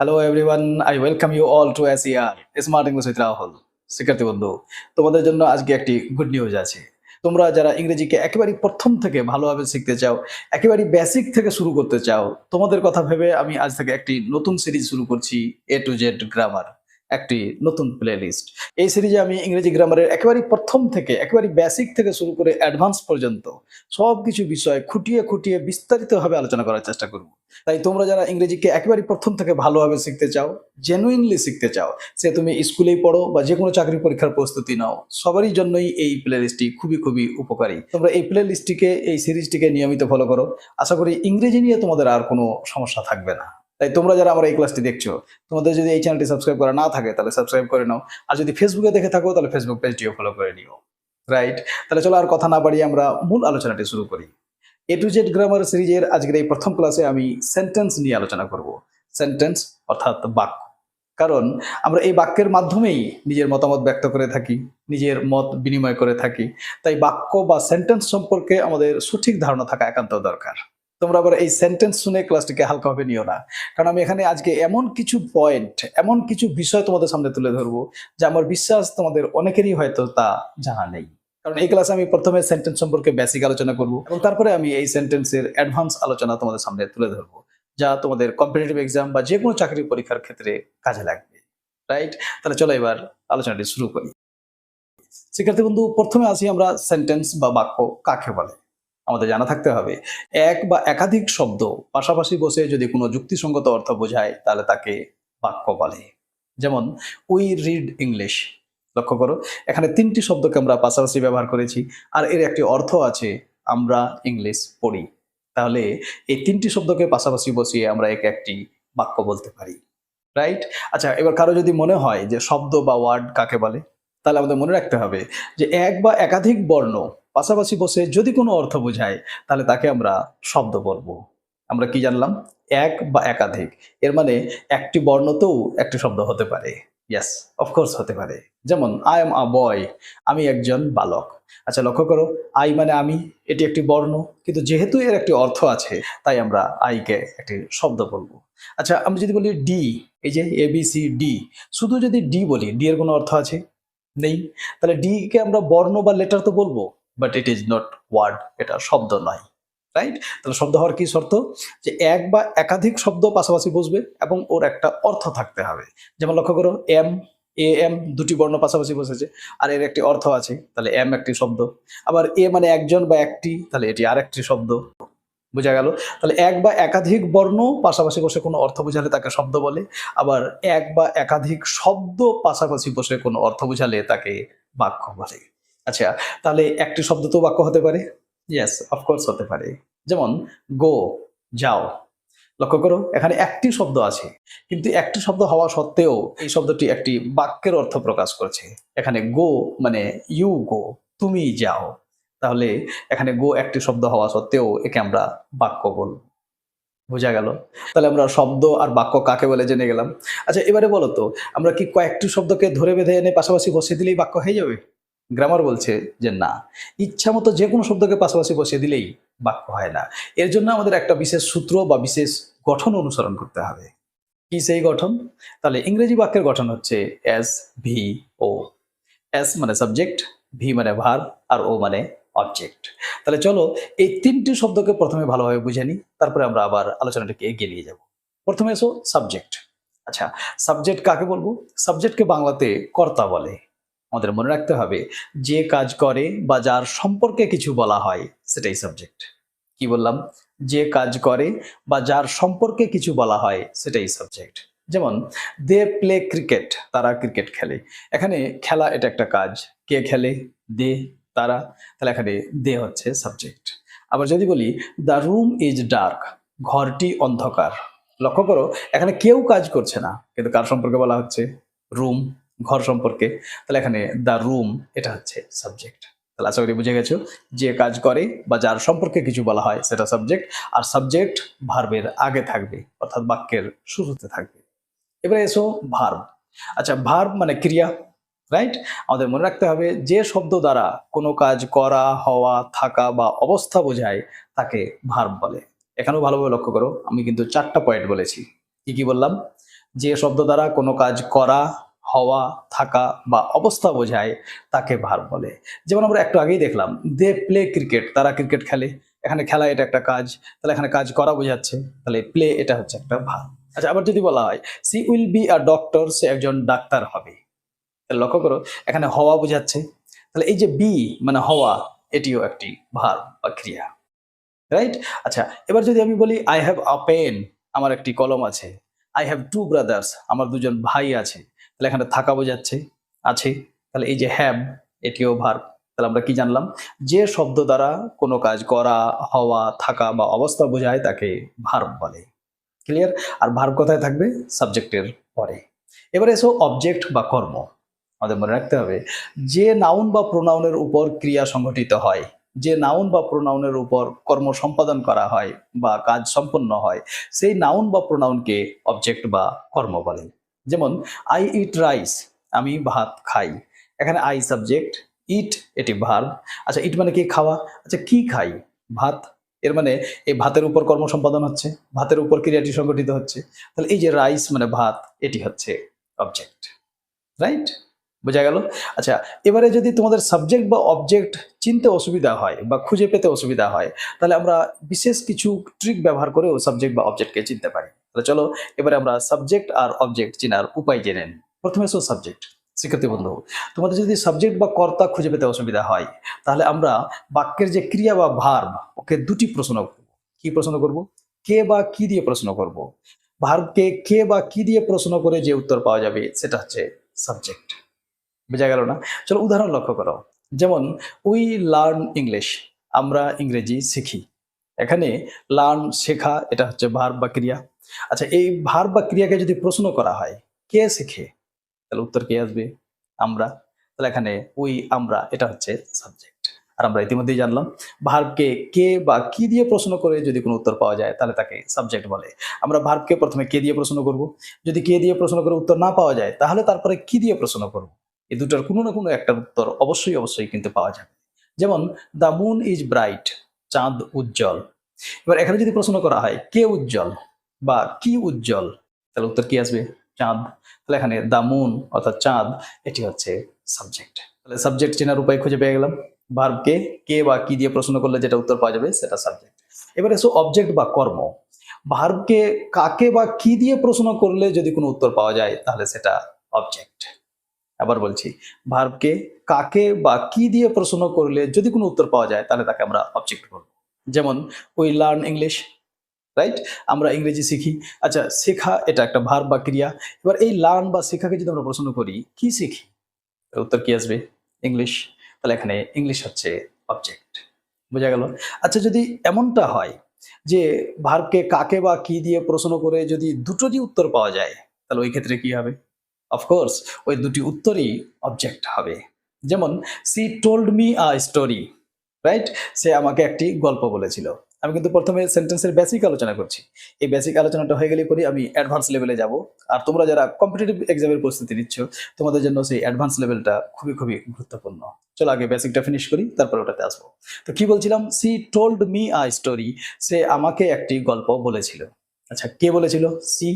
Hello everyone I welcome you all to S year smart English with Rahul শিক্ষার্থী বন্ধু, তোমাদের জন্য আজকে একটি গুড নিউজ আছে। তোমরা যারা ইংরেজিকে একেবারে প্রথম থেকে ভালোভাবে শিখতে চাও একেবারে বেসিক থেকে শুরু করতে চাও, তোমাদের কথা ভেবে আমি আজ থেকে একটি নতুন সিরিজ শুরু করছি এ টু জেড গ্রামার একটি নতুন প্লে লিস্ট এই সিরিজে আমি ইংরেজি গ্রামারের একেবারে প্রথম থেকে একেবারে বেসিক থেকে শুরু করে অ্যাডভান্স পর্যন্ত সব কিছু বিষয় খুঁটিয়ে খুঁটিয়ে বিস্তারিতভাবে আলোচনা করার চেষ্টা করব। তাই তোমরা যারা ইংরেজিকে একেবারে প্রথম থেকে ভালোভাবে শিখতে চাও জেনুইনলি শিখতে চাও, সে তুমি স্কুলেই পড়ো বা যে কোনো চাকরি পরীক্ষার প্রস্তুতি নাও, সবারই জন্যই এই প্লে লিস্টটি খুবই খুবই উপকারী। তোমরা এই প্লে লিস্টটিকে এই সিরিজটিকে নিয়মিত ফলো করো। আশা করি ইংরেজি নিয়ে তোমাদের আর কোনো সমস্যা থাকবে না। তাই তোমরা যারা আমার এই ক্লাসটি দেখছ, তোমাদের যদি এই চ্যানেলটি সাবস্ক্রাইব করা না থাকে, তাহলে সাবস্ক্রাইব করে নাও। আর যদি ফেসবুকে দেখে থাকো, তাহলে ফেসবুক পেজটিও ফলো করে নিও। রাইট তাহলে চলো আর কথা না বাড়িয়ে আমরা মূল আলোচনাটি শুরু করি। এ টু জেড গ্রামার সিরিজের আজকের এই প্রথম ক্লাসে আমি সেন্টেন্স নিয়ে আলোচনা করব। সেন্টেন্স অর্থাৎ বাক্য। কারণ আমরা এই বাক্যের মাধ্যমেই নিজের মতামত ব্যক্ত করে থাকি, নিজের মত বিনিময় করে থাকি। তাই বাক্য বা সেন্টেন্স সম্পর্কে আমাদের সঠিক ধারণা থাকা একান্ত দরকার। তোমরা আবার এই সেন্টেন্স শুনে ক্লাসটিকে হালকাভাবে নিও না। কারণ আমি এখানে আজকে এমন কিছু পয়েন্ট এমন কিছু বিষয় তোমাদের সামনে তুলে ধরবো, যে আমার বিশ্বাস তোমাদের অনেকেরই হয়তো তা জানা নেই। কারণ এই ক্লাসে আমি প্রথমে সেন্টেন্স সম্পর্কে বেসিক আলোচনা করব এবং তারপরে আমি এই সেন্টেন্সের অ্যাডভান্স আলোচনা তোমাদের সামনে তুলে ধরবো, যা তোমাদের কম্পিটিটিভ এক্সাম বা যে কোনো চাকরি পরীক্ষার ক্ষেত্রে কাজে লাগবে। রাইট তাহলে চলো এবার আলোচনাটি শুরু করি। শিক্ষার্থী বন্ধু, প্রথমে আসি আমরা সেন্টেন্স বা বাক্য কাকে বলে? আমাদের জানা থাকতে হবে। এক বা একাধিক শব্দ পাশাপাশি বসে যদি কোনো যুক্তিসঙ্গত অর্থ বোঝায়, তাহলে তাকে বাক্য বলে। যেমন উই রিড ইংলিশ লক্ষ্য করো, এখানে তিনটি শব্দকে আমরা পাশাপাশি ব্যবহার করেছি, আর এর একটি অর্থ আছে, আমরা ইংলিশ পড়ি। তাহলে এই তিনটি শব্দকে পাশাপাশি বসিয়ে আমরা এক একটি বাক্য বলতে পারি। রাইট আচ্ছা এবার কারও যদি মনে হয় যে শব্দ বা ওয়ার্ড কাকে বলে, তাহলে আমাদের মনে রাখতে হবে যে এক বা একাধিক বর্ণ পাশাপাশি বসে যদি কোনো অর্থ বোঝায়, তাহলে তাকে আমরা শব্দ বলব। আমরা কি জানলাম? এক বা একাধিক। এর মানে একটি বর্ণতেও একটি শব্দ হতে পারে। ইয়াস অফকোর্স হতে পারে। যেমন আই এম আ বয় আমি একজন বালক। আচ্ছা লক্ষ্য করো আই মানে আমি, এটি একটি বর্ণ, কিন্তু যেহেতু এর একটি অর্থ আছে, তাই আমরা আইকে একটি শব্দ বলব। আচ্ছা আমি যদি বলি ডি এই যে এ বি সি ডি শুধু যদি ডি বলি ডি এর কোনো অর্থ আছে? নেই? তাহলে ডি কে আমরা বর্ণ বা লেটার তো বলব? But it is not word এটা শব্দ নয় রাইট তাহলে শব্দ হওয়ার কি শর্ত? যে এক বা একাধিক শব্দ পাশাপাশি বসবে এবং ওর একটা অর্থ থাকতে হবে। যেমন লক্ষ্য করো এম, এ, এম দুটি বর্ণ পাশাপাশি বসেছে, আর এর একটি অর্থ আছে, তাহলে এম একটি শব্দ। আবার এ মানে একজন বা একটি, তাহলে এটি আরেকটি শব্দ। বোঝা গেল? তাহলে এক বা একাধিক বর্ণ পাশাপাশি বসে কোনো অর্থ বোঝালে তাকে শব্দ বলে, আবার এক বা একাধিক শব্দ পাশাপাশি বসে কোনো অর্থ বোঝালে তাকে বাক্য বলে। আচ্ছা তাহলে একটি শব্দ তো বাক্য হতে পারে। ইয়েস অফকোর্স হতে পারে। যেমন গো যাও। লক্ষ্য করো, এখানে একটি শব্দ আছে। কিন্তু একটি শব্দ হওয়া সত্ত্বেও এই শব্দটি একটি বাক্যের অর্থ প্রকাশ করছে। এখানে গো মানে ইউ গো তুমি যাও। তাহলে এখানে গো একটি শব্দ হওয়া সত্ত্বেও একে আমরা বাক্য বলব। বোঝা গেল? তাহলে আমরা শব্দ আর বাক্য কাকে বলে জেনে গেলাম। আচ্ছা এবারে বলো তো, আমরা কি কয়েকটি শব্দকে ধরে বেঁধে এনে পাশাপাশি বসিয়ে দিলেই বাক্য হয়ে যাবে? গ্রামার বলছে যে না। ইচ্ছা মতো যে কোনো শব্দকে পাশাপাশি বসিয়ে দিলেই বাক্য হয় না। এর জন্য আমাদের একটা বিশেষ সূত্র বা বিশেষ গঠন অনুসরণ করতে হবে। কি সেই গঠন? তাহলে ইংরেজি বাক্যের গঠন হচ্ছে এস ভি ও এস মানে সাবজেক্ট ভি মানে ভার আর ও মানে অবজেক্ট তাহলে চলো এই তিনটি শব্দকে প্রথমে ভালোভাবে বুঝে নিই, তারপরে আমরা আবার আলোচনাটাকে এগিয়ে নিয়ে যাব। প্রথমে এসো সাবজেক্ট আচ্ছা সাবজেক্ট কাকে বলব? সাবজেক্টকে বাংলাতে কর্তা বলে। আমাদের মনে রাখতে হবে, যে কাজ করে বা যার সম্পর্কে কিছু বলা হয়, সেটাই সাবজেক্ট কি বললাম? যে কাজ করে বা যার সম্পর্কে কিছু বলা হয়, সেটাই সাবজেক্ট যেমন, দে প্লে ক্রিকেট, তারা ক্রিকেট খেলে। এখানে খেলা এটা একটা কাজ। কে খেলে? দে, তারা। তাহলে এখানে দে হচ্ছে সাবজেক্ট আবার যদি বলি, দ্য রুম ইজ ডার্ক, ঘরটি অন্ধকার। লক্ষ্য করো, এখানে কেউ কাজ করছে না, কিন্তু কার সম্পর্কে বলা হচ্ছে? রুম। ঘর সম্পর্কে, তাহলে এখানে দ্য রুম এটা হচ্ছে সাবজেক্ট তাহলে আশা করি বুঝে গেছো, যে কাজ করে বা যার সম্পর্কে কিছু বলা হয় সেটা সাবজেক্ট আর সাবজেক্ট ভার্বের আগে থাকবে, অর্থাৎ বাক্যের শুরুতে থাকবে। এবারে এসো ভার্ব আচ্ছা ভার্ব মানে ক্রিয়া রাইট আমাদের মনে রাখতে হবে, যে শব্দ দ্বারা কোনো কাজ করা, হওয়া, থাকা বা অবস্থা বোঝায়, তাকে ভার্ব বলে। এখানেও ভালোভাবে লক্ষ্য করো, আমি কিন্তু চারটা পয়েন্ট বলেছি। কি কি বললাম? যে শব্দ দ্বারা কোনো কাজ করা হওয়া, থাকা বা অবস্থা বোঝায় তাকে ভার বলে। যেমন আমরা একটু আগেই দেখলাম, দে প্লে ক্রিকেট, তারা ক্রিকেট খেলে। এখানে খেলা এটা একটা কাজ, তাহলে এখানে কাজ করা বোঝাচ্ছে। তাহলে প্লে এটা হচ্ছে একটা ভার। আচ্ছা আবার যদি বলা হয়, she will be a doctor, সে একজন ডাক্তার হবে। তাহলে লক্ষ্য করো, এখানে হওয়া বোঝাচ্ছে। তাহলে এই যে বি মানে হওয়া, এটিও একটি ভার বা ক্রিয়া। রাইট? আচ্ছা এবার যদি আমি বলি আই হ্যাভ আ পেন আমার একটি কলম আছে। আই হ্যাভ টু ব্রাদার্স আমার দুজন ভাই আছে। তাহলে এখানে থাকা বোঝাচ্ছে। আছে। তাহলে এই যে হ্যাভ এটিও ভার তাহলে আমরা কি জানলাম? যে শব্দ দ্বারা কোনো কাজ করা, হওয়া, থাকা বা অবস্থা বোঝায় তাকে ভার্ব বলে। ক্লিয়ার আর ভার্ব কোথায় থাকবে? সাবজেক্টের পরে। এবারে এসো অবজেক্ট বা কর্ম। আমাদের মনে রাখতে হবে, যে নাউন বা প্রোনাউনের উপর ক্রিয়া সংঘটিত হয়, যে নাউন বা প্রোনাউনের উপর কর্ম সম্পাদন করা হয় বা কাজ সম্পন্ন হয়, সেই নাউন বা প্রোনাউনকে অবজেক্ট বা কর্ম বলে। যেমন আই ইট রাইস আমি ভাত খাই। এখানে আই সাবজেক্ট ইট এটি ভার্ব আচ্ছা ইট মানে কি খাওয়া? আচ্ছা কি খাই? ভাত। এর মানে এই ভাতের উপর কর্ম সম্পাদন হচ্ছে, ভাতের উপর ক্রিয়াটি সংগঠিত হচ্ছে। তাহলে এই যে রাইস মানে ভাত, এটি হচ্ছে অবজেক্ট রাইট বোঝা গেল? আচ্ছা এবারে যদি তোমাদের সাবজেক্ট বা অবজেক্ট চিনতে অসুবিধা হয় বা খুঁজে পেতে অসুবিধা হয়, তাহলে আমরা বিশেষ কিছু ট্রিক ব্যবহার করেও সাবজেক্ট বা অবজেক্টকে চিনতে পারি। তাহলে চলো, এবারে আমরা সাবজেক্ট আর অবজেক্ট চেনার উপায় জেনে নিই। প্রথমে সো সাবজেক্ট শিক্ষার্থী বন্ধু, তোমাদের যদি সাবজেক্ট বা কর্তা খুঁজে পেতে অসুবিধা হয়, তাহলে আমরা বাক্যের যে ক্রিয়া বা ভার্ব ওকে দুটি প্রশ্ন করব। কি প্রশ্ন করব? কে বা কি দিয়ে প্রশ্ন করব? ভার্বকে কে বা কি দিয়ে প্রশ্ন করে যে উত্তর পাওয়া যাবে, সেটা হচ্ছে সাবজেক্ট বোঝা গেল না? চলো উদাহরণ লক্ষ্য করো। যেমন উই লার্ন ইংলিশ আমরা ইংরেজি শিখি। এখানে লার্ন শেখা, এটা হচ্ছে ভার্ব বা ক্রিয়া। আচ্ছা এই ভার্ব বা ক্রিয়াকে যদি প্রশ্ন করা হয়, কে শেখে? তাহলে উত্তর কে আসবে? আমরা। তাহলে এখানে উই আমরা, এটা হচ্ছে সাবজেক্ট আর আমরা ইতিমধ্যেই জানলাম ভার্বকে কে বা কি দিয়ে প্রশ্ন করে যদি কোনো উত্তর পাওয়া যায়, তাহলে তাকে সাবজেক্ট বলে। আমরা ভার্বকে প্রথমে কে দিয়ে প্রশ্ন করব? যদি কে দিয়ে প্রশ্ন করে উত্তর না পাওয়া যায়, তাহলে তারপরে কি দিয়ে প্রশ্ন করব? এই দুটোর কোনো না কোনো একটা উত্তর অবশ্যই অবশ্যই কিন্তু পাওয়া যাবে। যেমন, দ্য মুন ইজ ব্রাইট, চাঁদ উজ্জ্বল। এবার এখানে যদি প্রশ্ন করা হয়, কে উজ্জ্বল? বা কি উজ্জ্বল? তাহলে উত্তর কি আসবে? চাঁদ। তাহলে এখানে দ্য মুন অর্থাৎ চাঁদ, এটি হচ্ছে সাবজেক্ট। তাহলে সাবজেক্ট চেনার উপায় খুঁজে পেয়ে গেলাম। ভার্বকে কে? বা কি দিয়ে প্রশ্ন করলে যেটা উত্তর পাওয়া যাবে, সেটা সাবজেক্ট। এবার এসো অবজেক্ট বা কর্ম। ভার্বকে কাকে বা কি দিয়ে প্রশ্ন করলে যদি কোনো উত্তর পাওয়া যায়, তাহলে সেটা অবজেক্ট। আবার বলছি, ভার্বকে কাকে বা কি দিয়ে প্রশ্ন করলে যদি কোনো উত্তর পাওয়া যায়, তাহলে তাকে আমরা অবজেক্ট বলব। যেমন উই লার্ন ইংলিশ রাইট আমরা ইংরেজি শিখি। আচ্ছা শেখা এটা একটা ভার্ব বা ক্রিয়া। এবার এই লার্ন বা শেখাকে যদি আমরা প্রশ্ন করি, কি শিখি? উত্তর কি আসবে? ইংলিশ তাহলে এখানে ইংলিশ হচ্ছে অবজেক্ট বোঝা গেল? আচ্ছা যদি এমনটা হয় যে ভার্বকে কাকে বা কি দিয়ে প্রশ্ন করে যদি দুটো দুটোরই উত্তর পাওয়া যায়, তাহলে ওই ক্ষেত্রে কি হবে? অফকোর্স ওই দুটি উত্তরই অবজেক্ট হবে। যেমন she told me a story right সে আমাকে একটি গল্প বলেছিল। আমি কিন্তু প্রথমে সেন্টেন্সের বেসিক আলোচনা করছি। এই বেসিক আলোচনাটা হয়ে গেলে পরে আমি অ্যাডভান্স লেভেলে যাব। আর তোমরা যারা কম্পিটিটিভ এক্সামের প্রস্তুতি নিচ্ছ, তোমাদের জন্য সেই অ্যাডভান্স লেভেলটা খুবই খুবই গুরুত্বপূর্ণ। চলো আগে বেসিকটা ফিনিশ করি, তারপর ওটাতে আসব। তো কি বলছিলাম? She told me a story সে আমাকে একটি গল্প বলেছিল। আচ্ছা কে বলেছিল? সি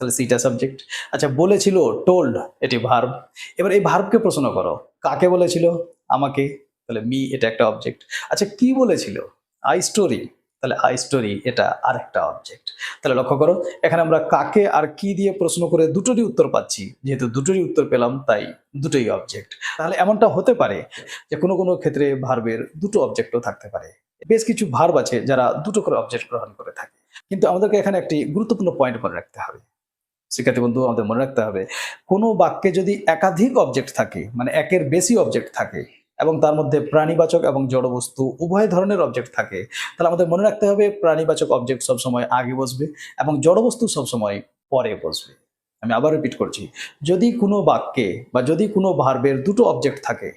তাহলে সিটা সাবজেক্ট আচ্ছা বলেছিল টোল্ড এটি ভার্ব এবার এই ভার্বকে প্রশ্ন করো। কাকে বলেছিল? আমাকে। তাহলে মি এটা একটা অবজেক্ট আচ্ছা কি বলেছিল? আই স্টোরি তাহলে আই স্টোরি এটা আর একটা অবজেক্ট তাহলে লক্ষ্য করো, এখানে আমরা কাকে আর কি দিয়ে প্রশ্ন করে দুটোরই উত্তর পাচ্ছি। যেহেতু দুটোরই উত্তর পেলাম, তাই দুটোই অবজেক্ট তাহলে এমনটা হতে পারে যে কোনো কোনো ক্ষেত্রে ভার্বের দুটো অবজেক্টও থাকতে পারে। বেশ কিছু ভার্ব আছে যারা দুটো করে অবজেক্ট গ্রহণ করে থাকে। কিন্তু আমাদেরকে এখানে একটি গুরুত্বপূর্ণ পয়েন্ট মনে রাখতে হবে। শিক্ষার্থী বন্ধু, আমাদের মনে রাখতে হবে, কোনো বাক্যে যদি একাধিক অবজেক্ট থাকে মানে একের বেশি অবজেক্ট থাকে এবং তার মধ্যে প্রাণীবাচক এবং জড়বস্তু উভয় ধরনের অবজেক্ট থাকে, তাহলে আমাদের মনে রাখতে হবে প্রাণীবাচক অবজেক্ট সবসময় আগে বসবে এবং জড়বস্তু সবসময় পরে বসবে। আমি আবার রিপিট করছি, যদি কোনো বাক্যে বা যদি কোনো ভার্বের দুটো অবজেক্ট থাকে,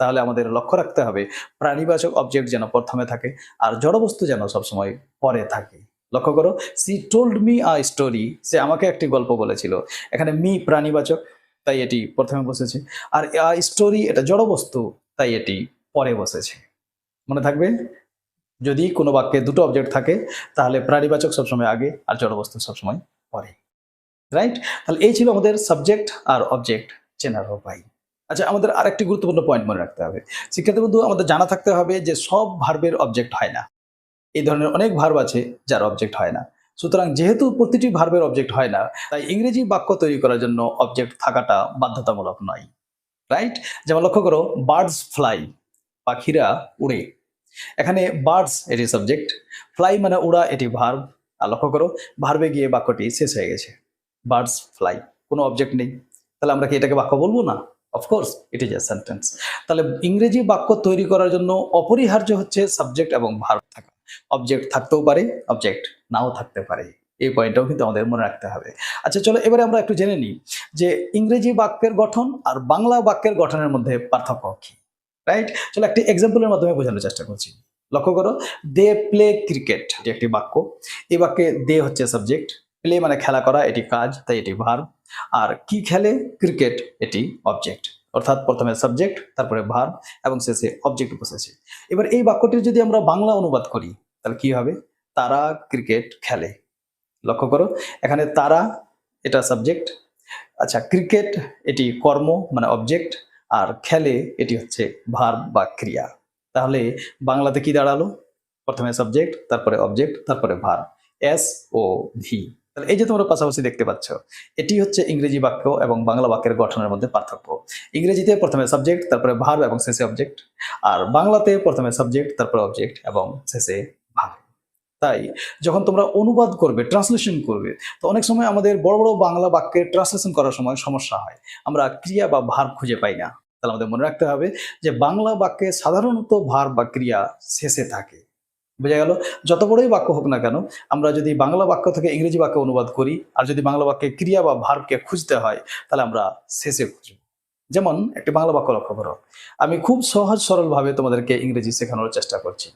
তাহলে আমাদের লক্ষ্য রাখতে হবে প্রাণীবাচক অবজেক্ট যেন প্রথমে থাকে আর জড়বস্তু যেন সবসময় পরে থাকে। লক্ষ্য করো she told me a story সে আমাকে একটি গল্প বলেছিল। এখানে মি প্রাণীবাচক, তাই এটি প্রথমে বসেছে। আর আ স্টোরি এটা জড়বস্তু তাই এটি পরে বসেছে। মনে থাকবে? যদি কোনো বাক্যে দুটো অবজেক্ট থাকে, তাহলে প্রাণীবাচক সবসময় আগে আর জড়বস্তু সবসময় পরে। রাইট তাহলে এই ছিল আমাদের সাবজেক্ট আর অবজেক্ট চেনার উপায়। আচ্ছা আমাদের আরেকটি গুরুত্বপূর্ণ পয়েন্ট মনে রাখতে হবে। শিক্ষার্থী বন্ধু, আমাদের জানা থাকতে হবে যে সব ভার্বের অবজেক্ট হয় না। এই ধরনের অনেক ভার্ব আছে যার অবজেক্ট হয় না। সুতরাং যেহেতু প্রতিটি ভার্বের অবজেক্ট হয় না, তাই ইংরেজি বাক্য তৈরি করার জন্য অবজেক্ট থাকাটা বাধ্যতামূলক নয়। রাইট যেমন লক্ষ্য করো বার্ডস ফ্লাই পাখিরা উড়ে। এখানে বার্ডস এটি সাবজেক্ট ফ্লাই মানে উড়া, এটি ভার্ব আর লক্ষ্য করো ভার্বে গিয়ে বাক্যটি শেষ হয়ে গেছে। বার্ডস ফ্লাই কোনো অবজেক্ট নেই। তাহলে আমরা কি এটাকে বাক্য বলব না? Of course it is a sentence তাহলে ইংরেজি বাক্য তৈরি করার জন্য অপরিহার্য হচ্ছে সাবজেক্ট এবং ভার্ব থাকা। অবজেক্ট থাকতেও পারে অবজেক্ট নাও থাকতে পারে। এই পয়েন্টটাও কিন্তু আমাদের মনে রাখতে হবে। আচ্ছা চলো এবারে আমরা একটু জেনে নিই যে ইংরেজি বাক্যের গঠন আর বাংলা বাক্যের গঠনের মধ্যে পার্থক্য কি রাইট চলো একটি এক্সাম্পলের মাধ্যমে বোঝানোর চেষ্টা করছি। লক্ষ্য করো, দে প্লে ক্রিকেট এটি একটি বাক্য, এই বাক্যে দে হচ্ছে সাবজেক্ট প্লে মানে খেলা করা, এটি কাজ, তাই এটি ভার্ব আর কি খেলে? ক্রিকেট, এটি অবজেক্ট অর্থাৎ প্রথমে সাবজেক্ট তারপরে ভার্ব এবং শেষে অবজেক্ট বসেছে এবার এই বাক্যটির যদি আমরা বাংলা অনুবাদ করি, তাহলে কি হবে? তারা ক্রিকেট খেলে। লক্ষ্য করো, এখানে তারা, এটা সাবজেক্ট আচ্ছা ক্রিকেট এটি কর্ম মানে অবজেক্ট আর খেলে এটি হচ্ছে ভার্ব বা ক্রিয়া। তাহলে বাংলাতে কি দাঁড়াল? প্রথমে সাবজেক্ট তারপরে অবজেক্ট তারপরে ভার্ব এস ও ভি তাহলে এই যে তোমরা পাশাপাশি দেখতে পাচ্ছ, এটি হচ্ছে ইংরেজি বাক্য এবং বাংলা বাক্যের গঠনের মধ্যে পার্থক্য। ইংরেজিতে প্রথমে সাবজেক্ট তারপরে ভার্ব এবং শেষে অবজেক্ট আর বাংলাতে প্রথমে সাবজেক্ট তারপরে অবজেক্ট এবং শেষে ভার্ব তাই যখন তোমরা অনুবাদ করবে ট্রান্সলেশন করবে, তো অনেক সময় আমাদের বড় বড় বাংলা বাক্যের ট্রান্সলেশন করার সময় সমস্যা হয়। আমরা ক্রিয়া বা ভার্ব খুঁজে পাই না। তাহলে আমাদের মনে রাখতে হবে যে বাংলা বাক্যে সাধারণত ভার বা ক্রিয়া শেষে থাকে। বোঝা গেল? যত বড়ই বাক্য হোক না কেন, আমরা যদি বাংলা বাক্য থেকে ইংরেজি বাক্য অনুবাদ করি, আর যদি বাংলা বাক্যে ক্রিয়া বা ভার্বকে খুঁজতে হয়, তাহলে আমরা শেষে খুঁজব। যেমন একটি বাংলা বাক্য লক্ষ্য করো। আমি খুব সহজ সরলভাবে তোমাদেরকে ইংরেজি শেখানোর চেষ্টা করছি।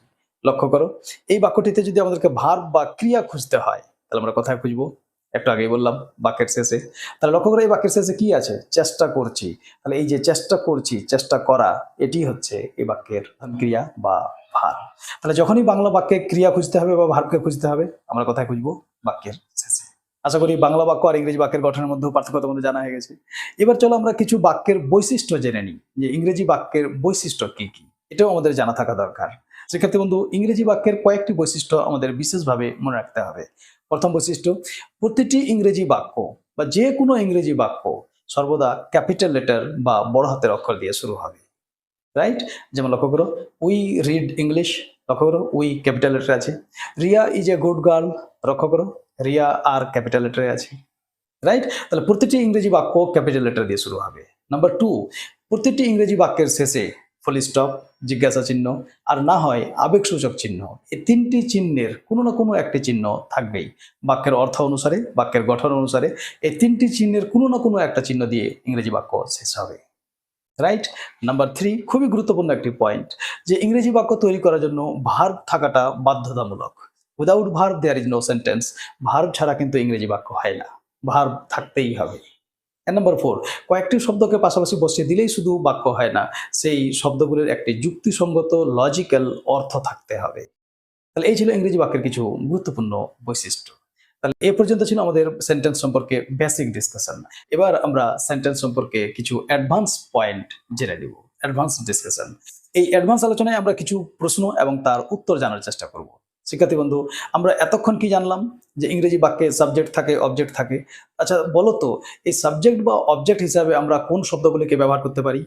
লক্ষ্য করো, এই বাক্যটিতে যদি আমাদেরকে ভার্ব বা ক্রিয়া খুঁজতে হয়, তাহলে আমরা কোথায় খুঁজবো? একটু আগেই বললাম, বাক্যের শেষে। তাহলে লক্ষ্য করে, এই বাক্যের শেষে কি আছে? চেষ্টা করছি। তাহলে এই যে চেষ্টা করছি, চেষ্টা করা, এটি হচ্ছে এই বাক্যের ক্রিয়া বা ভার। তাহলে যখনই বাংলা বাক্যে ক্রিয়া খুঁজতে হবে বা ভার্বকে খুঁজতে হবে আমরা কোথায় খুঁজবো বাক্যের শেষে। আশা করি বাংলা বাক্য আর ইংরেজি বাক্যের গঠনের মধ্যে পার্থক্য তোমাদের জানা হয়ে গেছে। এবার চলো আমরা কিছু বাক্যের বৈশিষ্ট্য জেনে নিই যে ইংরেজি বাক্যের বৈশিষ্ট্য কি কি এটাও আমাদের জানা থাকা দরকার। সেক্ষেত্রে বন্ধু ইংরেজি বাক্যের কয়েকটি বৈশিষ্ট্য আমাদের বিশেষভাবে মনে রাখতে হবে। প্রথম বৈশিষ্ট্য প্রতিটি ইংরেজি বাক্য বা যে কোনো ইংরেজি বাক্য সর্বদা ক্যাপিটাল লেটার বা বড় হাতের অক্ষর দিয়ে শুরু হবে। রাইট যেমন লক্ষ্য করো উই রিড ইংলিশ লক্ষ্য করো উই ক্যাপিটাল লেটার আছে। Riya is a good girl লক্ষ্য করো, রিয়া আর ক্যাপিটাল লেটারে আছে। রাইট তাহলে প্রতিটি ইংরেজি বাক্য ক্যাপিটাল লেটার দিয়ে শুরু হবে। নাম্বার টু প্রতিটি ইংরেজি বাক্যের শেষে ফুল স্টপ জিজ্ঞাসা চিহ্ন, আর না হয় আবেগসূচক চিহ্ন। এই তিনটি চিহ্নের কোনো না কোনো একটি চিহ্ন থাকবেই। বাক্যের অর্থ অনুসারে, বাক্যের গঠন অনুসারে, এই তিনটি চিহ্নের কোনো না কোনো একটা চিহ্ন দিয়ে ইংরেজি বাক্য শেষ হবে। রাইট নাম্বার থ্রি খুবই গুরুত্বপূর্ণ একটি পয়েন্ট যে ইংরেজি বাক্য তৈরি করার জন্য ভার্ব থাকাটা বাধ্যতামূলক। Without verb there is no sentence verb ছাড়া কিন্তু ইংরেজি বাক্য হয় না। ভার্ব থাকতেই হবে। নাম্বার ফোর কয়েকটি শব্দকে পাশাপাশি বসিয়ে দিলেই শুধু বাক্য হয় না, সেই শব্দগুলির একটি যুক্তিসঙ্গত লজিক্যাল অর্থ থাকতে হবে। তাহলে এই ছিল ইংরেজি বাক্যের কিছু গুরুত্বপূর্ণ বৈশিষ্ট্য। তাহলে এ পর্যন্ত ছিল আমাদের সেন্টেন্স সম্পর্কে বেসিক ডিসকাশন এবার আমরা সেন্টেন্স সম্পর্কে কিছু অ্যাডভান্স পয়েন্ট জেনে নেব। অ্যাডভান্স ডিসকাশন এই অ্যাডভান্স আলোচনায় আমরা কিছু প্রশ্ন এবং তার উত্তর জানার চেষ্টা করব। শিক্ষার্থী বন্ধু, আমরা এতক্ষণ কি জানলাম যে ইংরেজি বাক্যে সাবজেক্ট থাকে অবজেক্ট থাকে? আচ্ছা বলো তো, এই সাবজেক্ট বা অবজেক্ট হিসাবে আমরা কোন শব্দগুলিকে ব্যবহার করতে পারি?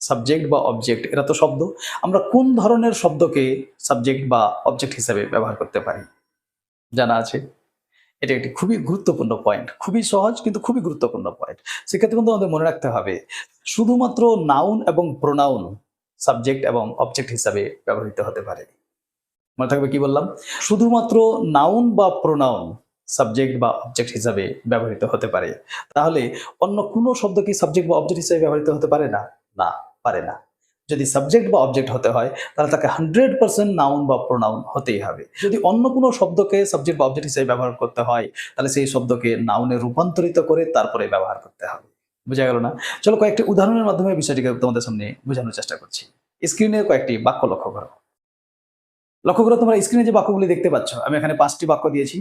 সাবজেক্ট বা অবজেক্ট এরা তো শব্দ। আমরা কোন ধরনের শব্দকে সাবজেক্ট বা অবজেক্ট হিসাবে ব্যবহার করতে পারি? জানা আছে? এটা একটি খুবই গুরুত্বপূর্ণ পয়েন্ট খুবই সহজ কিন্তু খুবই গুরুত্বপূর্ণ পয়েন্ট সেক্ষেত্রে কিন্তু আমাদের মনে রাখতে হবে, শুধুমাত্র নাউন এবং প্রোনাউন সাবজেক্ট এবং অবজেক্ট হিসাবে ব্যবহৃত হতে পারে। মনে থাকবে কি বললাম? শুধুমাত্র নাউন বা প্রোনাউন সাবজেক্ট বা অবজেক্ট হিসাবে ব্যবহৃত হতে পারে। তাহলে অন্য কোনো শব্দ কি সাবজেক্ট বা অবজেক্ট হিসাবে ব্যবহৃত হতে পারে না? না, পারে না। যদি সাবজেক্ট বা অবজেক্ট হতে হয়, তাহলে তাকে হান্ড্রেড পার্সেন্ট নাউন বা প্রোনাউন হতেই হবে। যদি অন্য কোনো শব্দকে সাবজেক্ট বা অবজেক্ট হিসেবে ব্যবহার করতে হয়, তাহলে সেই শব্দকে নাউনে রূপান্তরিত করে তারপরে ব্যবহার করতে হবে। বোঝা গেল না? চলো কয়েকটি উদাহরণের মাধ্যমে বিষয়টিকে তোমাদের সামনে বোঝানোর চেষ্টা করছি। স্ক্রিনে কয়েকটি বাক্য লক্ষ্য করো। লক্ষ্য করো তোমরা স্ক্রিনে যে বাক্যগুলি দেখতে পাচ্ছ, আমি এখানে পাঁচটি বাক্য দিয়েছি।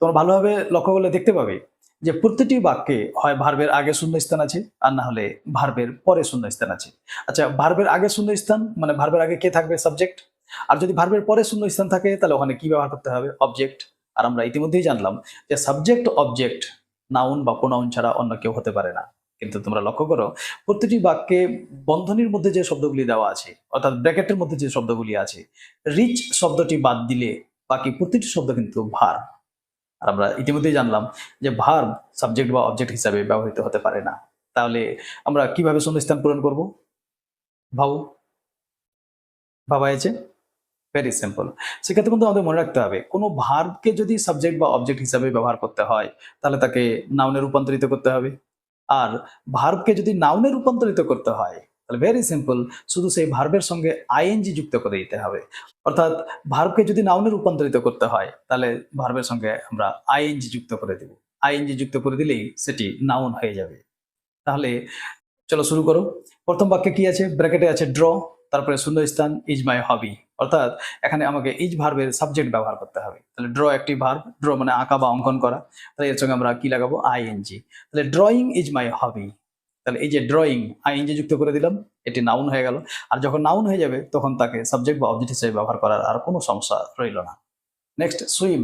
তোমরা ভালোভাবে লক্ষ্য করলে দেখতে পাবে যে প্রতিটি বাক্যে হয় ভার্বের আগে শূন্যস্থান আছে, আর না হলে ভার্বের পরে শূন্যস্থান আছে। আচ্ছা ভার্বের আগে শূন্যস্থান মানে ভার্বের আগে কে থাকবে সাবজেক্ট আর যদি ভার্বের পরে শূন্যস্থান থাকে, তাহলে ওখানে কি ব্যবহার করতে হবে? অবজেক্ট আর আমরা ইতিমধ্যেই জানলাম যে সাবজেক্ট অবজেক্ট নাউন বা প্রোনাউন ছাড়া অন্য কেউ হতে পারে না। কিন্তু তোমরা লক্ষ্য করো, প্রতিটি বাক্যে বন্ধনীর মধ্যে যে শব্দগুলি দেওয়া আছে, অর্থাৎ ব্র্যাকেটের মধ্যে যে শব্দগুলি আছে রিচ শব্দটি বাদ দিলে বাকি প্রতিটি শব্দ কিন্তু ভার। আর আমরা ইতিমধ্যেই জানলাম যে ভার সাবজেক্ট বা অবজেক্ট হিসাবে ব্যবহৃত হতে পারে না। তাহলে আমরা কীভাবে শূন্যস্থান পূরণ করব? ভাবু ভাবা হয়েছে? ভেরি সিম্পল সেক্ষেত্রে কিন্তু আমাদের মনে রাখতে হবে, কোনো ভার্বকে যদি সাবজেক্ট বা অবজেক্ট হিসাবে ব্যবহার করতে হয়, তাহলে তাকে নাউনে রূপান্তরিত করতে হবে। আর ভার্বকে যদি নাউনে রূপান্তরিত করতে হয় তাহলে ভেরি সিম্পল শুধু সেই ভার্বের সঙ্গে আইএনজি যুক্ত করে দিতে হবে। অর্থাৎ ভার্বকে যদি নাউনে রূপান্তরিত করতে হয়, তাহলে ভার্বের সঙ্গে আমরা আইএনজি যুক্ত করে দেব। আইএনজি যুক্ত করে দিলেই সেটি নাউন হয়ে যাবে। তাহলে চলো শুরু করো। প্রথম বাক্যে কি আছে? ব্র্যাকেটে আছে ড্র তারপরে শূন্যস্থান ইজ মাই হবি অর্থাৎ এখানে আমাকে ইজ ভার্বের সাবজেক্ট ব্যবহার করতে হবে। তাহলে ড্র একটি ভার্ব ড্র মানে আঁকা বা অঙ্কন করা। তাহলে এর সঙ্গে আমরা কি লাগাবো? আইএনজি তাহলে ড্রয়িং ইজ মাই হবি তাহলে এই যে ড্রয়িং আই আইএনজি যুক্ত করে দিলাম, এটি নাউন হয়ে গেল। আর যখন নাউন হয়ে যাবে, তখন তাকে সাবজেক্ট বা অবজেক্ট হিসেবে ব্যবহার করার আর কোনো সমস্যা রইল না। Next swim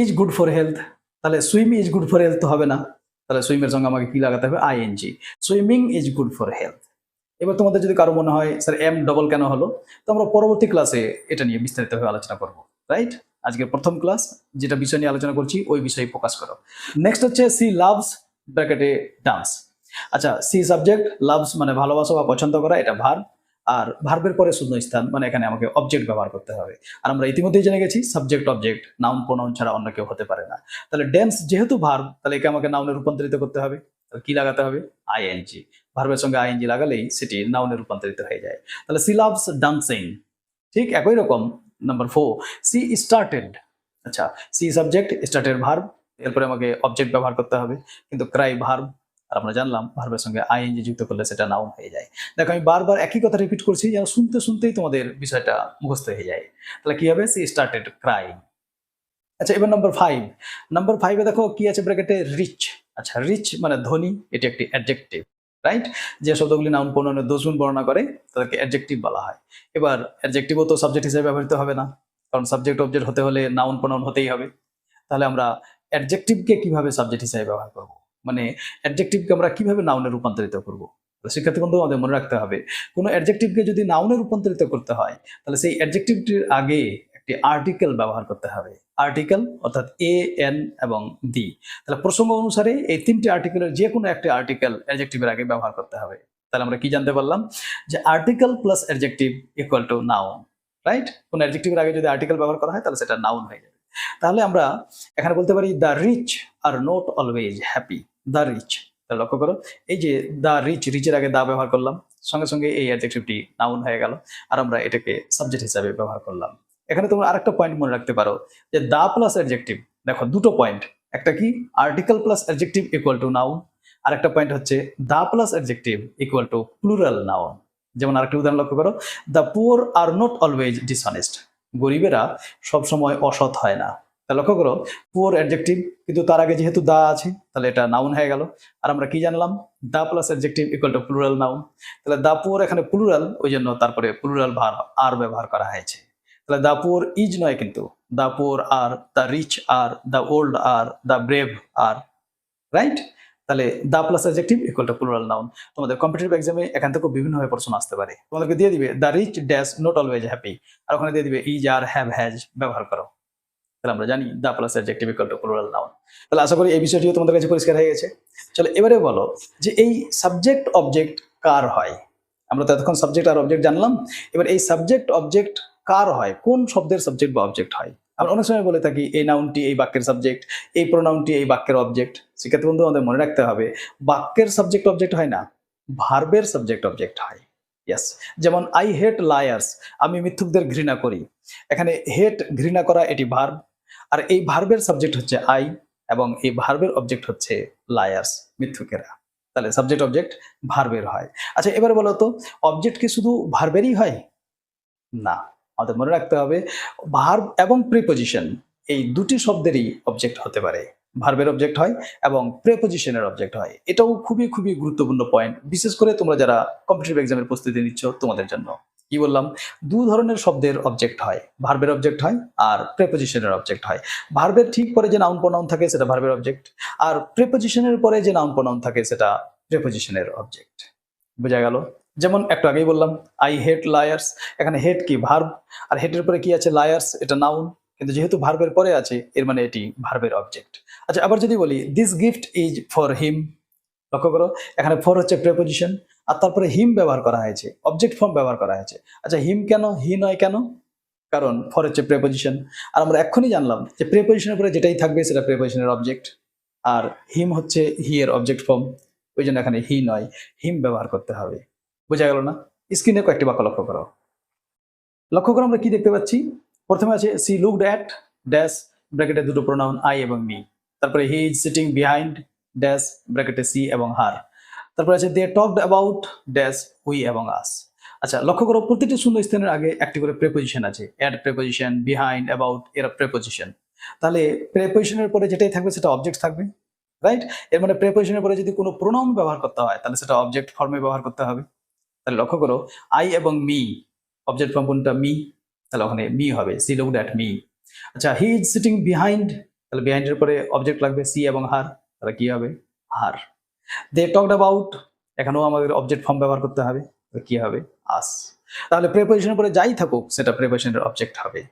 is good for health তাহলে swim is good for health হবে না। তাহলে সুইমের সঙ্গে আমাকে কি লাগাতে হবে? ING swimming is good for health এবার তোমাদের যদি কারও মনে হয়, স্যার এম ডবল কেন হলো? তো আমরা পরবর্তী ক্লাসে এটা নিয়ে বিস্তারিতভাবে আলোচনা করব। রাইট আজকের প্রথম ক্লাস যেটা বিষয় নিয়ে আলোচনা করছি, ওই বিষয়ে ফোকাস করো। নেক্সট হচ্ছে সি লাভস ব্র্যাকেটে ডান্স আচ্ছা সি সাবজেক্ট, লাভস মানে ভালোবাসা বা পছন্দ করা, এটা ভার। আর ভার্বের পরে শূন্য স্থান মানে এখানে আমাকে অবজেক্ট ব্যবহার করতে হবে। আর আমরা ইতিমধ্যেই জেনে গেছি সাবজেক্ট অবজেক্ট নাউন প্রোনাউন ছাড়া অন্য কেউ হতে পারে না। তাহলে ড্যান্স যেহেতু ভার্ব তাহলে একে আমাকে নাউনে রূপান্তরিত করতে হবে। তাহলে কি লাগাতে হবে? আইএনজি ভার্বের সঙ্গে আইএনজি লাগালেই সেটি নাউনে রূপান্তরিত হয়ে যায়। তাহলে সি লাভস ডান্সিং ঠিক একই রকম নাম্বার ফোর সি স্টার্টেড আচ্ছা সি সাবজেক্ট স্টার্টেড ভার্ব এরপরে আমাকে অবজেক্ট ব্যবহার করতে হবে। কিন্তু ক্রাই ভার্ব আর আমরা জানলাম ভার্বের সঙ্গে আইএনজি যুক্ত করলে সেটা নাউন হয়ে যায়। দেখো, আমি বারবার একই কথা রিপিট করছি যেন শুনতে শুনতেই তোমাদের বিষয়টা মুখস্থ হয়ে যায়। তাহলে কি হবে? সি স্টার্টেড ক্রাই আচ্ছা এবার নাম্বার ফাইভ নাম্বার ফাইভে দেখো কি আছে ব্র্যাকেটে রিচ আচ্ছা রিচ মানে ধনী, এটি একটি অ্যাডজেক্টিভ রাইট যে শব্দগুলি নাউন প্রণয়নের দোষগুণ বর্ণনা করে, তাদেরকে অ্যাডজেক্টিভ বলা হয়। এবার অ্যাডজেক্টিভও তো সাবজেক্ট হিসেবে ব্যবহৃত হবে না, কারণ সাবজেক্ট অবজেক্ট হতে হলে নাউন প্রণয়ন হতেই হবে। তাহলে আমরা অ্যাডজেক্টিভকে কীভাবে সাবজেক্ট হিসেবে ব্যবহার করব? মানে অ্যাডজেক্টিভকে আমরা কীভাবে নাউনে রূপান্তরিত করব? শিক্ষার্থী বন্ধু আমাদের মনে রাখতে হবে, কোনো অ্যাডজেক্টিভকে যদি নাউনে রূপান্তরিত করতে হয়, তাহলে সেই অ্যাডজেক্টিভটির আগে একটি আর্টিকেল ব্যবহার করতে হবে। আর্টিকেল অর্থাৎ এ এন এবং দি তাহলে প্রসঙ্গ অনুসারে এই তিনটি আর্টিকেলের যে কোনো একটি আর্টিকেল অ্যাডজেক্টিভের আগে ব্যবহার করতে হবে। তাহলে আমরা কি জানতে পারলাম? যে article plus adjective equal to noun right কোন অ্যাডজেক্টিভের আগে যদি আর্টিকেল ব্যবহার করা হয়, তাহলে সেটা নাউন হয়ে যাবে। তাহলে আমরা এখানে বলতে পারি the rich are not always happy the rich লক্ষ্য করো, এই যে দ্য রিচ রিচের আগে দা ব্যবহার করলাম, সঙ্গে সঙ্গে এই অ্যাডজেক্টিভটি নাউন হয়ে গেল, আর আমরা এটাকে সাবজেক্ট হিসাবে ব্যবহার করলাম। এখানে তোমরা আরেকটা পয়েন্ট মনে রাখতে পারো, যে দা প্লাস অ্যাডজেক্টিভ দেখো দুটো পয়েন্ট একটা কি article plus adjective equal to noun আর একটা পয়েন্ট হচ্ছে the plus adjective equal to plural noun যেমন আরেকটা উদাহরণ লক্ষ্য করো the poor are not always dishonest গরিবেরা সবসময় অসৎ হয় না। লক্ষ্য করো পুয়ার অ্যাডজেক্টিভ কিন্তু তার আগে যেহেতু দা আছে, তাহলে এটা নাউন হয়ে গেল। আর আমরা কি জানলাম? The plus adjective equal to plural noun তাহলে দা পুয়ার এখানে প্লুরাল ওই জন্য তারপরে প্লুরাল ভার আর ব্যবহার করা হয়েছে। তাহলে দা পুয়ার ইজ নয় কিন্তু, the poor R the rich আর the old R the brave R right তাহলে the plus adjective equal to plural noun তোমাদের কম্পিটিটিভ এক্সামে এখান থেকে বিভিন্নভাবে প্রশ্ন আসতে পারে। তোমাদেরকে দিয়ে দিবে the rich dash not always happy আর ওখানে দিয়ে দিবে ইজ আর হ্যাভ হ্যাজ ব্যবহার করো। তাহলে আমরা জানি the plus adjective equal to plural noun. তাহলে আশা করি এই বিষয়টিও তোমাদের কাছে পরিষ্কার হয়ে গেছে। চলো, এবারে বলো যে এই সাবজেক্ট অবজেক্ট কার হয়? আমরা তো এতক্ষণ সাবজেক্ট আর অবজেক্ট জানলাম। এবার এই সাবজেক্ট অবজেক্ট কার হয়? কোন শব্দের সাবজেক্ট বা অবজেক্ট হয়? আমরা অনেক সময় বলে থাকি, এই নাউনটি এই বাক্যের সাবজেক্ট, এই প্রোনাউনটি এই বাক্যের অবজেক্ট। সেক্ষেত্রে বন্ধু আমাদের মনে রাখতে হবে, বাক্যের সাবজেক্ট অবজেক্ট হয় না, ভার্বের সাবজেক্ট অবজেক্ট হয়। ইয়াস যেমন আই হেট লায়ার্স আমি মিথ্যুকদের ঘৃণা করি। এখানে হেট ঘৃণা করা এটি ভার্ব। আর এই ভার্বের সাবজেক্ট হচ্ছে আই এবং এই ভার্বের অবজেক্ট হচ্ছে লায়ার্স মিথ্যুকেরা। তাহলে সাবজেক্ট অবজেক্ট ভার্বের হয়। আচ্ছা এবারে বলো তো অবজেক্ট কি শুধু ভার্বেরই হয়? না। আমাদের মনে রাখতে হবে ভার্ব এবং প্রিপোজিশন এই দুটি শব্দেরই অবজেক্ট হতে পারে। ভার্বের অবজেক্ট হয় এবং প্রেপোজিশনের অবজেক্ট হয়। এটাও খুবই খুবই গুরুত্বপূর্ণ পয়েন্ট বিশেষ করে তোমরা যারা কম্পিটিটিভ এক্সামের প্রস্তুতি নিচ্ছ, তোমাদের জন্য। কি বললাম? দু ধরনের শব্দের অবজেক্ট হয়। ভার্বের অবজেক্ট হয় আর প্রেপোজিশনের অবজেক্ট হয়। ভার্বের ঠিক পরে যে নাউন প্রোনাউন থাকে সেটা ভার্বের অবজেক্ট আর প্রেপোজিশনের পরে যে নাউন প্রোনাউন থাকে সেটা প্রেপোজিশনের অবজেক্ট বোঝা গেল? যেমন একটু আগেই বললাম আই হেট লায়ার্স এখানে হেট কি? ভার্ব আর হেটের পরে কি আছে? লায়ার্স এটা নাউন কিন্তু যেহেতু ভার্বের পরে আছে, এর মানে এটি ভার্বের অবজেক্ট আচ্ছা আবার যদি বলি this gift is for him লক্ষ্য করো, এখানে ফর হচ্ছে প্রেপোজিশন আর তারপরে হিম ব্যবহার করা হয়েছে অবজেক্ট ফর্ম ব্যবহার করা হয়েছে। আচ্ছা হিম কেন হি নয় কেন? কারণ ফর হচ্ছে প্রেপোজিশন আর আমরা এক্ষুনি জানলাম যে প্রেপোজিশনের পরে যেটাই থাকবে সেটা প্রেপোজিশনের অবজেক্ট আর হিম হচ্ছে হি এর অবজেক্ট ফর্ম ওই জন্য এখানে হি নয় হিম ব্যবহার করতে হবে। বোঝা গেল না? স্ক্রিনে কয়েকটি বাক্য লক্ষ্য করো। লক্ষ্য করো, আমরা কি দেখতে পাচ্ছি? প্রথমে আছে সি লুকড অ্যাট ড্যাশ ব্র্যাকেটে দুটো প্রোনাউন আই এবং মি তারপরে he is sitting behind dash ব্র্যাকেটে সি এবং হার তারপরে আছে they talked about dash we এবং আস আচ্ছা লক্ষ্য করো, প্রতিটি শূন্য স্থানের আগে একটি করে প্রেপোজিশন আছে। অ্যাড প্রেপোজিশন বিহাইন্ড অ্যাবাউট এরা প্রেপোজিশন তাহলে প্রেপোজিশনের পরে যেটাই থাকবে, সেটা অবজেক্ট থাকবে রাইট এর মানে প্রেপোজিশনের পরে যদি কোনো প্রোনাউন ব্যবহার করতে হয়, তাহলে সেটা অবজেক্ট ফর্মে ব্যবহার করতে হবে। তাহলে লক্ষ্য করো আই এবং মি অবজেক্ট ফর্ম কোনটা? মি তাহলে ওখানে মি হবে সি লুকড অ্যাট মি আচ্ছা হি ইজ সিটিং বিহাইন্ড তাহলে বিহাইন্ডের পরে অবজেক্ট লাগবে সি এবং হার তাহলে কি হবে? আর। দে টকড অ্যাবাউট এখানেও আমাদের অবজেক্ট ফর্ম ব্যবহার করতে হবে। কি হবে? আস তাহলে প্রেপোজিশনের পরে যাই থাকুক সেটা প্রেপোজিশনের অবজেক্ট হবে।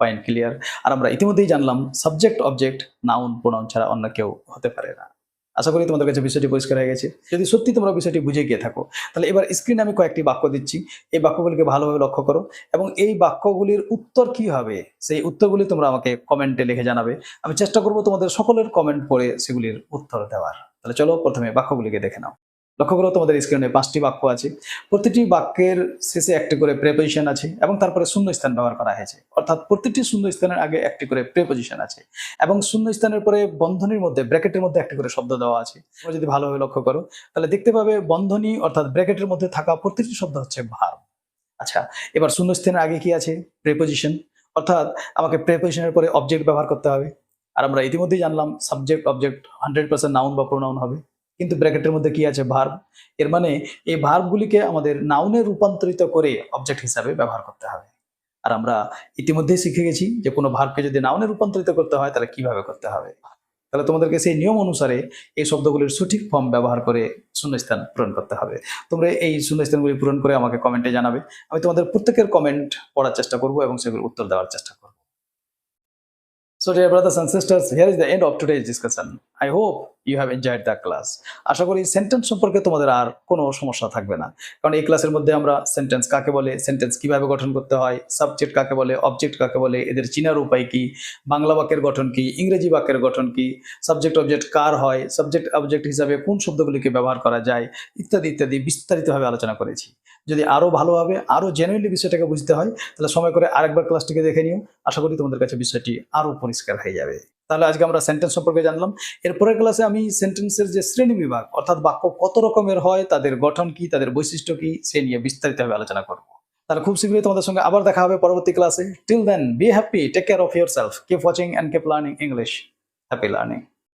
পয়েন্ট ক্লিয়ার আর আমরা ইতিমধ্যেই জানলাম সাবজেক্ট অবজেক্ট নাউন প্রোনাউন ছাড়া অন্য কেউ হতে পারে না। আশা করি তোমাদের কাছে বিষয়টি পরিষ্কার হয়ে গেছে। যদি সত্যি তোমরা বিষয়টি বুঝে গিয়ে থাকো, তাহলে এবার স্ক্রিনে আমি কয়েকটি বাক্য দিচ্ছি। এই বাক্যগুলিকে ভালোভাবে লক্ষ্য করো এবং এই বাক্যগুলির উত্তর কি হবে, সেই উত্তরগুলি তোমরা আমাকে কমেন্টে লিখে জানাবে। আমি চেষ্টা করব তোমাদের সকলের কমেন্ট পড়ে সেগুলির উত্তর দেওয়ার। তাহলে চলো প্রথমে বাক্যগুলিকে দেখে নাও। লক্ষ্য করো তোমাদের স্ক্রিনে পাঁচটি বাক্য আছে। প্রতিটি বাক্যের শেষে একটি করে প্রেপোজিশন আছে এবং তারপরে শূন্য স্থান ব্যবহার করা হয়েছে। অর্থাৎ প্রতিটি শূন্য স্থানের আগে একটি করে প্রেপোজিশন আছে এবং শূন্য স্থানের পরে বন্ধনীর মধ্যে, ব্র্যাকেটের মধ্যে একটি করে শব্দ দেওয়া আছে। তোমরা যদি ভালোভাবে লক্ষ্য করো, তাহলে দেখতে পাবে বন্ধনী অর্থাৎ ব্র্যাকেটের মধ্যে থাকা প্রতিটি শব্দ হচ্ছে ভার্ব আচ্ছা এবার শূন্য স্থানের আগে কি আছে? প্রেপোজিশন অর্থাৎ আমাকে প্রেপোজিশনের পরে অবজেক্ট ব্যবহার করতে হবে। আর আমরা ইতিমধ্যেই জানলাম subject object hundred percent noun বা প্রোনাউন হবে। কিন্তু ব্র্যাকেটের মধ্যে কি আছে? ভার্ব এর মানে এই ভার্বগুলিকে আমাদের নাউনে রূপান্তরিত করে অবজেক্ট হিসাবে ব্যবহার করতে হবে। আর আমরা ইতিমধ্যেই শিখে গেছি যে কোনো ভার্বকে যদি নাউনে রূপান্তরিত করতে হয়, তাহলে কীভাবে করতে হবে? তাহলে তোমাদেরকে সেই নিয়ম অনুসারে এই শব্দগুলির সঠিক ফর্ম ব্যবহার করে শূন্যস্থান পূরণ করতে হবে। তোমরা এই শূন্যস্থানগুলি পূরণ করে আমাকে কমেন্টে জানাবে। আমি তোমাদের প্রত্যেকের কমেন্ট পড়ার চেষ্টা করব এবং সেগুলোর উত্তর দেওয়ার চেষ্টা করব। So dear brothers and sisters, here is the end of today's discussion. I hope you have enjoyed the class. আশা করি সেন্টেন্স সম্পর্কে তোমাদের আর কোনো সমস্যা থাকবে না কারণ এই ক্লাসের মধ্যে আমরা সেন্টেন্স কাকে বলে সেন্টেন্স কীভাবে গঠন করতে হয় সাবজেক্ট কাকে বলে অবজেক্ট কাকে বলে এদের চিনার উপায় কি বাংলা বাক্যের গঠন কি ইংরেজি বাক্যের গঠন কি সাবজেক্ট অবজেক্ট কার হয় সাবজেক্ট অবজেক্ট হিসাবে কোন শব্দগুলিকে ব্যবহার করা যায় ইত্যাদি ইত্যাদি বিস্তারিতভাবে আলোচনা করেছি যদি আরও ভালোভাবে আরও জেনুইনলি বিষয়টাকে বুঝতে হয়, তাহলে সময় করে আরেকবার ক্লাসটিকে দেখে নিও। আশা করি তোমাদের কাছে বিষয়টি আরও পরিষ্কার হয়ে যাবে। তাহলে আজকে আমরা সেন্টেন্স সম্পর্কে জানলাম। এরপরের ক্লাসে আমি সেন্টেন্সের যে শ্রেণি বিভাগ, অর্থাৎ বাক্য কত রকমের হয়, তাদের গঠন কি, তাদের বৈশিষ্ট্য কি, সে নিয়ে বিস্তারিতভাবে আলোচনা করব। তাহলে খুব শীঘ্রই তোমাদের সঙ্গে আবার দেখা হবে পরবর্তী ক্লাসে till then be happy take care of yourself keep watching and keep learning English happy learning